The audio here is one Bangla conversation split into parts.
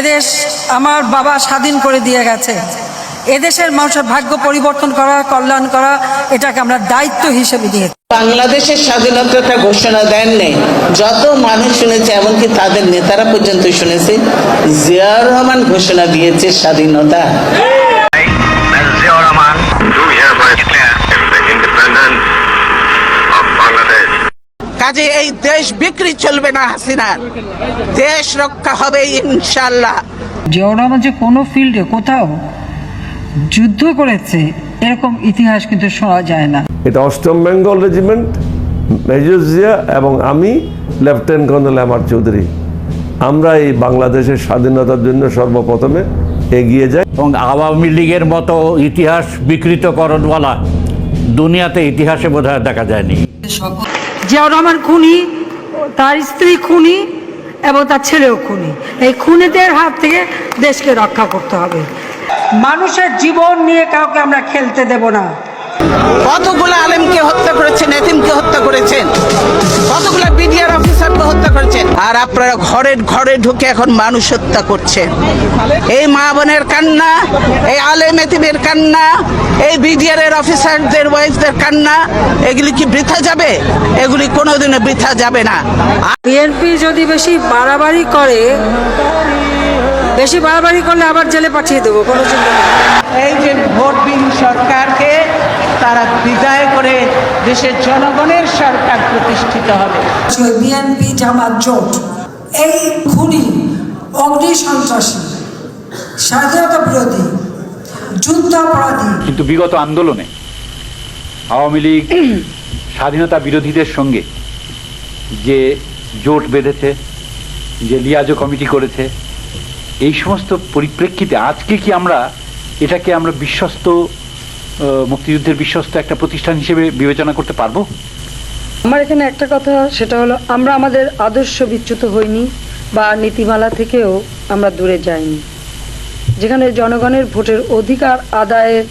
এদেশ আমার বাবা স্বাধীন করে দিয়ে গেছে। এদেশের মানুষের ভাগ্য পরিবর্তন করা, কল্যাণ করা, এটাকে আমরা দায়িত্ব হিসেবে দিয়ে বাংলাদেশের স্বাধীনতাটা ঘোষণা দেননি যত মানুষ শুনেছে, এমনকি তাদের নেতারা পর্যন্ত শুনেছে জিয়া রহমান ঘোষণা দিয়েছে স্বাধীনতা। কাজে এই দেশ বিক্রি চলবে না হাসিনার। দেশ রক্ষা হবে ইনশাল্লাহ জিয়াউর রহমান যে কোনো ফিল্ডে কোথাও যুদ্ধ করেছে এরকম ইতিহাস কিন্তু শোনা যায় না। এটা অষ্টম বেঙ্গল রেজিমেন্ট মেজর জিয়া এবং আমি লেফটেন্যান্ট কর্নেল আমার চৌধুরী। আমরা এই বাংলাদেশের স্বাধীনতার জন্য সর্বপ্রথমে এগিয়ে যাই। এবং আওয়ামী লীগের মতো ইতিহাস বিকৃতকরণওয়ালা দুনিয়াতে ইতিহাসে বোধহয় দেখা যায়নি। জিয়াউর রহমান খুনি, তার স্ত্রী খুনি এবং তার ছেলেও খুনি। এই খুনিদের হাত থেকে দেশকে রক্ষা করতে হবে। মানুষের জীবন নিয়ে কাউকে আমরা খেলতে দেব না। কতগুলো আলেমকে হত্যা করেছেন এতিমকে হত্যা করেছেন? কতগুলো বিডিআর অফিসারকে হত্যা করেছেন? আর আপনারা ঘরের ঘরে ঢুকে এখন মানুষ হত্যা করছেন। এই মা বোনের কান্না এই আলেম এতিমের কান্না এই বিডিআর এর অফিসারদের ওয়াইফদের কান্না এগুলি কি বৃথা যাবে? এগুলি কোনোদিনও বৃথা যাবে না। বিএনপি যদি বেশি বাড়াবাড়ি করে বেশি বাড়াবাড়ি করলে আবার জেলে পাঠিয়ে দেবো কোনো চিন্তা এই যে ভোটবিহীন সরকারকে তারা বিদায় করে দেশের জনগণের সরকার প্রতিষ্ঠিত হবে। বিএনপি জামাত জোট এই খুনি অগ্নি সন্ত্রাসী স্বাধীনতা বিরোধী যুদ্ধাপরাধী। কিন্তু বিগত আন্দোলনে আওয়ামী লীগ স্বাধীনতা বিরোধীদের সঙ্গে যে জোট বেঁধেছে যে লিয়াজো কমিটি করেছে এই সমস্ত পরিপ্রেক্ষিতে আজকে কি আমরা এটাকে আমরা বিশ্বস্ত মুক্তিযুদ্ধের বিশ্বস্ত একটা প্রতিষ্ঠান হিসেবে বিবেচনা করতে পারব? আমার এখানে একটা কথা, সেটা হলো আমরা আমাদের আদর্শ বিচ্যুত হইনি বা নীতিমালা থেকেও আমরা দূরে যাইনি। যেখানে জনগণের ভোটের অধিকার আদায়ের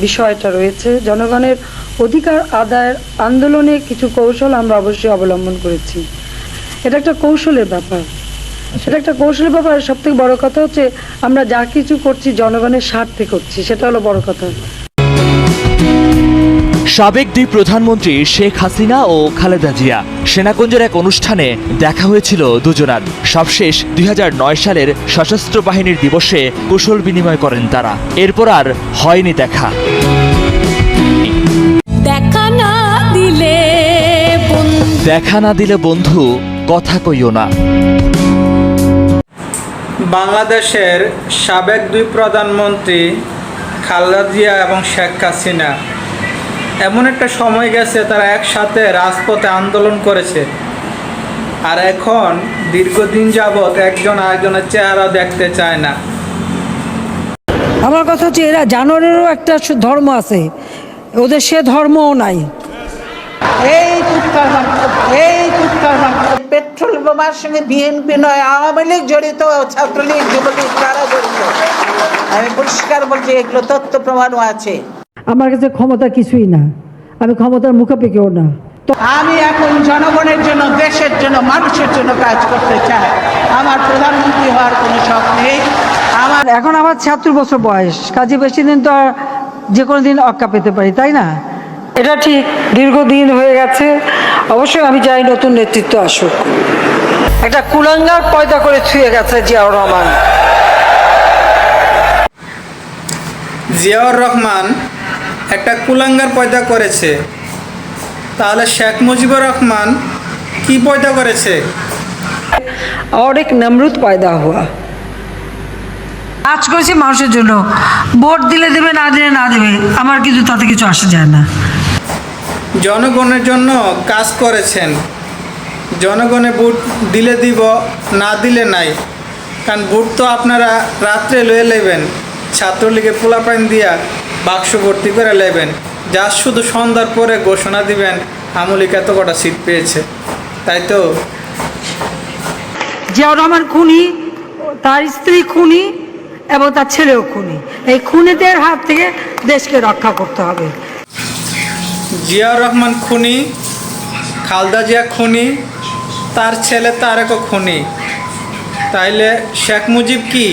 বিষয়টা রয়েছে, জনগণের অধিকার আদায়ের আন্দোলনে কিছু কৌশল আমরা অবশ্যই অবলম্বন করেছি। এটা একটা কৌশলের ব্যাপার। সেটা একটা কৌশলের ব্যাপার। সব থেকে বড় কথা হচ্ছে আমরা যা কিছু করছি জনগণের স্বার্থে করছি, সেটা হলো বড় কথা। সাবেক দুই প্রধানমন্ত্রী শেখ হাসিনা ও খালেদা জিয়া। সেনাকুঞ্জের এক অনুষ্ঠানে দেখা হয়েছিল দুজনার। সবশেষ দুই হাজার নয় সালের সশস্ত্র বাহিনীর দিবসে কুশল বিনিময় করেন তারা। এরপর আর হয়নি দেখা। দেখা না দিলে বন্ধু দেখা না দিলে বন্ধু কথা কইও না। বাংলাদেশের সাবেক দুই প্রধানমন্ত্রী খালেদা জিয়া এবং শেখ হাসিনা এমন একটা সময় গেছে তারা একসাথে রাজপথে আন্দোলন করেছে। আর এখন দীর্ঘদিন যাবৎ একজন আরেকজনের চেহারা দেখতে চায় না। আমার কথা হচ্ছে এরা জানোয়ারেরও একটা সু- ধর্ম আছে। ওদের সে ধর্মও নাই। এই কুৎকার এই কুৎকার পেট্রোল বোমার সঙ্গে বিএনপি নয় আওয়ামী লীগ জড়িত ছাত্রলীগ যুবলীগ কারা জড়িত। আমি পরিষ্কার বলছি এগুলো তথ্য প্রমাণও আছে। আমার কাছে ক্ষমতা কিছুই না। আমি ক্ষমতার মুখাপেক্ষেও না। তো আমি এখন জনগণের জন্য দেশের জন্য মানুষের জন্য কাজ করতে চাই। আমার প্রধানমন্ত্রী হওয়ার কোনো শখ নেই। আমার এখন আমার ছিয়াত্তর বছর বয়স। কাজে বেশি দিন তো যে কোনো দিন অক্কা পেতে পারি তাই না? এটা ঠিক দীর্ঘদিন হয়ে গেছে। অবশ্যই আমি চাই নতুন নেতৃত্ব আসুক। একটা কুলাঙ্গার পয়দা করে ছুঁয়ে গেছে জিয়াউর রহমান। জিয়াউর রহমান একটা কুলাঙ্গার পয়দা করেছে তাহলে শেখ মুজিবুর রহমান কি পয়দা করেছে और एक नमरूद पैदा हुआ কাজ করেছি মানুষের জন্য ভোট দিলে দেবে না দিলে না দেবে আমার কিন্তু তাতে কিছু আসে যায় না জনগণের জন্য কাজ করেছেন জনগণে ভোট দিলে দিব না দিলে নাই কারণ ভোট তো আপনারা রাত্রে লয়ে নেবেন ছাত্রলীগের পোলাপাইন দিয়া বাক্স ভর্তি করে নেবেন। যা শুধু সন্ধ্যার পরে ঘোষণা দিবেন আমলিক এত কটা সিট পেয়েছে। তাই তো? জিয়াউর রহমান খুনি তার স্ত্রী খুনি এবং তার ছেলেও খুনি। এই খুনিদের হাত থেকে দেশকে রক্ষা করতে হবে। জিয়াউর রহমান খুনি খালদা জিয়া খুনি তার ছেলে তারেকও খুনি। তাইলে শেখ মুজিব কি?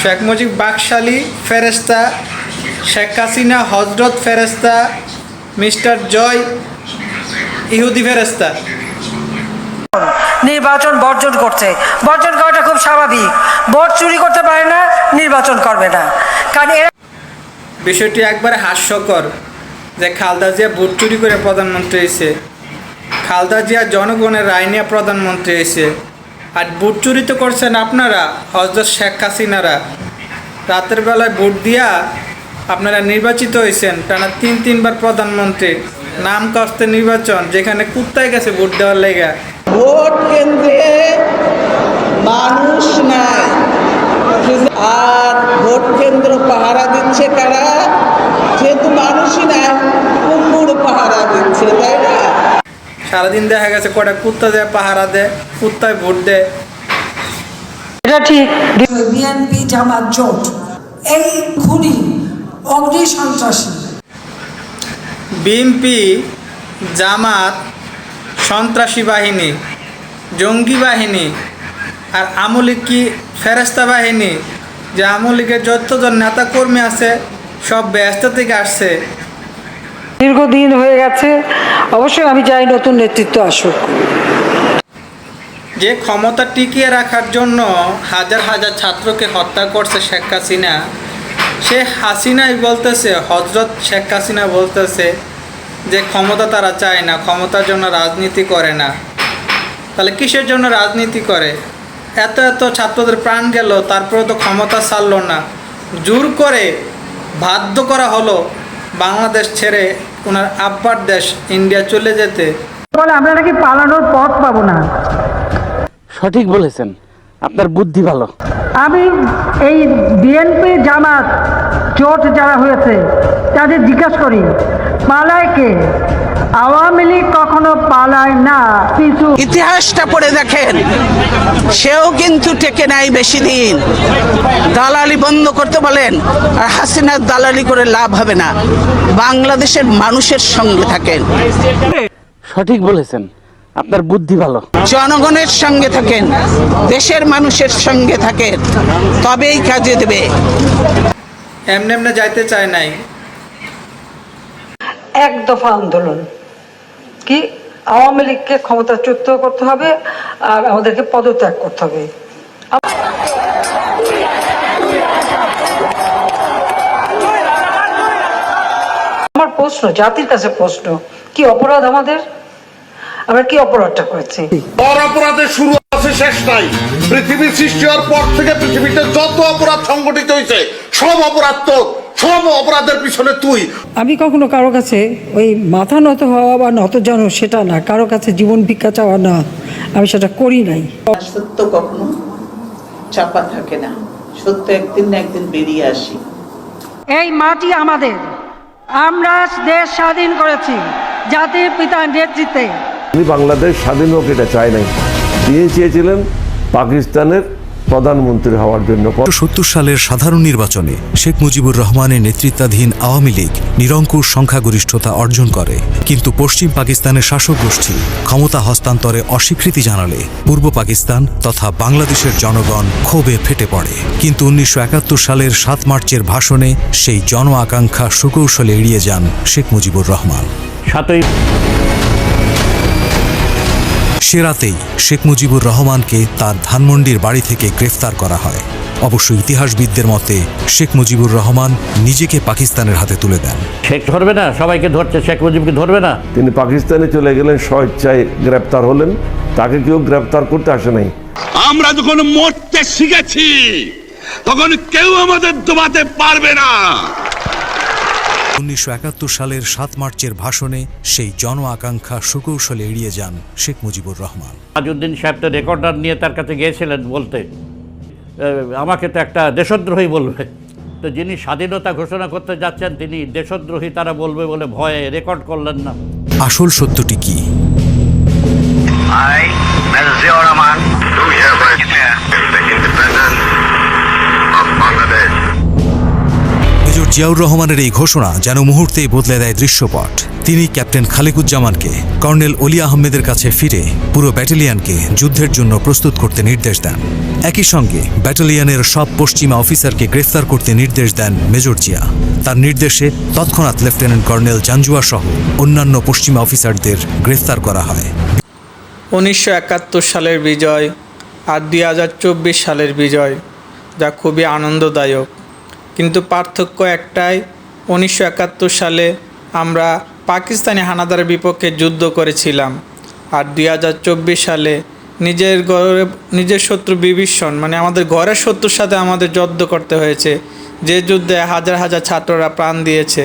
শেখ মুজিব বাকশালী ফেরেস্তা শেখ হাসিনা হজরত ফেরেস্তা মিস্টার জয় ইহুদি ফেরেস্তা নির্বাচন বর্জন করছে। বর্জন করাটা খুব স্বাভাবিক। ভোট চুরি করতে পারে না নির্বাচন করবে না। কারণ এরা বিষয়টি একবারে হাস্যকর যে খালদা জিয়া ভোট চুরি করে প্রধানমন্ত্রী হয়েছে। খালদা জিয়া জনগণের রায় নিয়ে প্রধানমন্ত্রী হয়েছে। আর ভোট চুরি তো করছেন আপনারা হজরত শেখ হাসিনারা। রাতের বেলায় ভোট দিয়া আপনারা নির্বাচিত হয়েছেন টানা তিন তিনবার প্রধানমন্ত্রী। নাম কষ্টে নির্বাচন যেখানে কুত্তায় গেছে ভোট দেওয়ার লেগা। ভোট কেন্দ্রে মানুষ নাই। আর ভোট কেন্দ্র পাহারা দিচ্ছে কারা? যেহেতু মানুষই নাই কুকুর পাহারা দিচ্ছে তাই না? সারাদিন দেখা গেছে কটা কুত্তা দেয় পাহারা দেয় কুত্তায় ভোট দেয়। এটা ঠিক। বিএনপি জামাত জোট এই খুনি অগ্নি সন্ত্রাসী। বিএনপি জামাত সন্ত্রাসী বাহিনী জঙ্গি বাহিনী আর আমলিক কি ফেরেস্তা বাহিনী? যে আমলিকের যতজন নেতা কর্মী আছে সব ব্যস্ত থেকে আসছে। দীর্ঘদিন হয়ে গেছে অবশ্যই আমি চাই নতুন নেতৃত্ব আসুক। যে ক্ষমতা টিকিয়ে রাখার জন্য হাজার হাজার ছাত্রকে হত্যা করছে শেখ হাসিনা। সে হাসিনাই বলতেছে হজরত শেখ হাসিনা বলতেছে যে ক্ষমতা তারা চায় না ক্ষমতার জন্য রাজনীতি করে না। তাহলে কিসের জন্য রাজনীতি করে? এত এত ছাত্রদের প্রাণ গেল তারপরে তো ক্ষমতা ছাড়লো না। জোর করে বাধ্য করা হলো বাংলাদেশ ছেড়ে ওনার আব্বার দেশ ইন্ডিয়া চলে যেতে। বলে আমরা নাকি পালানোর পথ পাবো না। সঠিক বলেছেন। আপনার বুদ্ধি ভালো। আমি এই বিএনপি জামাত জোট যারা হয়েছে তাদের জিজ্ঞাসা করি পালায় কে? আওয়ামী লীগ কখনো পালায় না কিছু ইতিহাসটা পড়ে দেখেন সেও কিন্তু টেকে নাই বেশি দিন। দালালি বন্ধ করতে বলেন আর হাসিনার দালালি করে লাভ হবে না। বাংলাদেশের মানুষের সঙ্গে থাকেন। সঠিক বলেছেন। আপনার বুদ্ধি ভালো। জনগণের সঙ্গে থাকেন দেশের মানুষের সঙ্গে থাকেন তবেই কাজে দেবে। এমনি এমনি যাইতে চায় নাই। এক দফা আন্দোলন। কি? আওয়ামী লীগকে ক্ষমতাচ্যুত করতে হবে আর আমাদেরকে পদত্যাগ করতে হবে। আমার প্রশ্ন জাতির কাছে প্রশ্ন কি অপরাধ আমাদের? আমরা কি অপরাধটা করেছি? বড় অপরাধের শুরু আছে শেষ নাই। পৃথিবী সৃষ্টি হওয়ার পর থেকে পৃথিবীতে যত অপরাধ সংগঠিত হয়েছে সব অপরাধ তো সব অপরাধের পিছনে তুই। আমি কখনো কারও কাছে ওই মাথা নত হওয়া বা নত জানো সেটা না কারও কাছে জীবন ভিক্ষা চাওয়া না আমি সেটা করি নাই। সত্য কখনো চাপা থাকে না। সত্য একদিন না একদিন বেরিয়ে আসি। এই মাটি আমাদের। আমরা দেশ স্বাধীন করেছি জাতির পিতার নেতৃত্বে। উনি বাংলাদেশ স্বাধীন হোক এটা চায় নাই। তিনি চেয়েছিলেন পাকিস্তানের প্রধানমন্ত্রী হওয়ার জন্য। সত্তর সালের সাধারণ নির্বাচনে শেখ মুজিবুর রহমানের নেতৃত্বাধীন আওয়ামী লীগ নিরঙ্কুশ সংখ্যাগরিষ্ঠতা অর্জন করে। কিন্তু পশ্চিম পাকিস্তানের শাসক গোষ্ঠী ক্ষমতা হস্তান্তরে অস্বীকৃতি জানালে পূর্ব পাকিস্তান তথা বাংলাদেশের জনগণ ক্ষোভে ফেটে পড়ে। কিন্তু উনিশশো একাত্তর সালের সাত মার্চের ভাষণে সেই জন আকাঙ্ক্ষা সুকৌশলে এড়িয়ে যান শেখ মুজিবুর রহমান। সাতই সে রাতেই শেখ মুজিবুর রহমানকে তার ধানমন্ডির বাড়ি থেকে গ্রেফতার করা হয়। অবশ্য ইতিহাসবিদদের মতে শেখ মুজিবুর রহমান নিজেকে পাকিস্তানের হাতে তুলে দেন। শেখ ধরবে না? সবাইকে ধরছে শেখ মুজিবকে ধরবে না? তিনি পাকিস্তানে চলে গেলেন স্বেচ্ছায় গ্রেপ্তার হলেন। তাকে কেউ গ্রেপ্তার করতে আসে নাই। আমরা যখন মরতে শিখেছি তখন কেউ আমাদের দোবাতে পারবে না। উনিশশো একাত্তর সালের সাত মার্চের ভাষণে সেই জন আকাঙ্ক্ষা সুকৌশলে এড়িয়ে যান শেখ মুজিবুর রহমান। আজউদ্দিন সাহেব তো রেকর্ডার নিয়ে তার কাছে গিয়েছিলেন বলতে। আমাকে তো একটা দেশদ্রোহী বলবে। তো যিনি স্বাধীনতা ঘোষণা করতে যাচ্ছেন তিনি দেশদ্রোহী তারা বলবে বলে ভয়ে রেকর্ড করলেন না। আসল সত্যটি কি? I, Major Ziaur Rahman, do hereby declare the independence of Bangladesh. Ziaur রহমানের এই ঘোষণা যেন মুহূর্তেই বদলে দেয় দৃশ্যপট। তিনি ক্যাপ্টেন খালেকুজ্জামানকে, কর্নেল অলি আহমেদের কাছে ফিরে পুরো ব্যাটালিয়ানকে যুদ্ধের জন্য প্রস্তুত করতে নির্দেশ দেন। একই সঙ্গে ব্যাটালিয়নের সব পশ্চিমা অফিসারকে গ্রেফতার করতে নির্দেশ দেন মেজর জিয়া। তার নির্দেশে তৎক্ষণাৎ লেফটেন্যান্ট কর্নেল জাঞ্জুয়া সহ অন্যান্য পশ্চিমা অফিসারদের গ্রেফতার করা হয়। উনিশশো একাত্তর সালের বিজয় আর দুই হাজার চব্বিশ সালের বিজয়, যা খুবই আনন্দদায়ক। কিন্তু পার্থক্য একটাই, উনিশশো একাত্তর সালে আমরা পাকিস্তানি হানাদারের বিপক্ষে যুদ্ধ করেছিলাম আর দুই হাজার চব্বিশ সালে নিজের ঘরে, নিজের শত্রু বিভীষণ মানে আমাদের ঘরের শত্রুর সাথে আমাদের যুদ্ধ করতে হয়েছে। যে যুদ্ধে হাজার হাজার ছাত্ররা প্রাণ দিয়েছে।